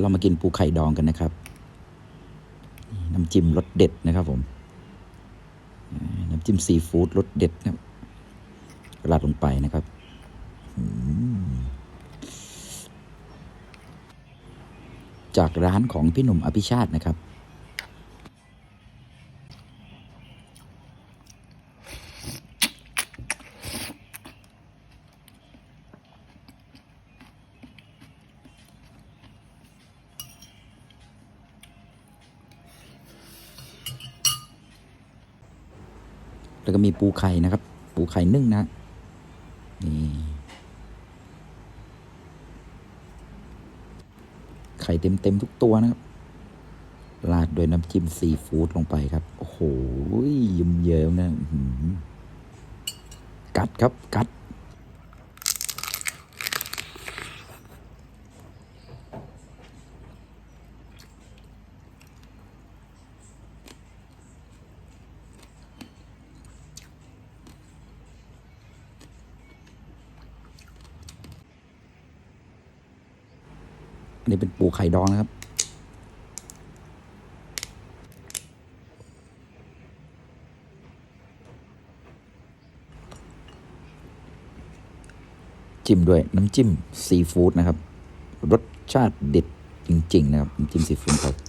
เรามากินปูไข่ดองกันนะครับ น้ำจิ้มรสเด็ดนะครับผม น้ำจิ้มซีฟู้ดรสเด็ดนะครับราดลงไปนะครับจากร้านของพี่หนุ่มอภิชาตินะครับ แล้วก็มีปูไข่นะครับ ปูไข่นึ่งนะนี่ไข่เต็มเต็มทุกตัวนะครับราดด้วยน้ำจิ้มซีฟู้ดลงไปครับ โอ้โหยิ้มเยิ้มๆนะหือกัดครับ กัด อันนี้เป็นปูไข่ดองนะครับ จิ้มด้วยน้ำจิ้มซีฟู้ดนะครับ รสชาติเด็ดจริง ๆ นะครับ น้ำจิ้มซีฟู้ดครับ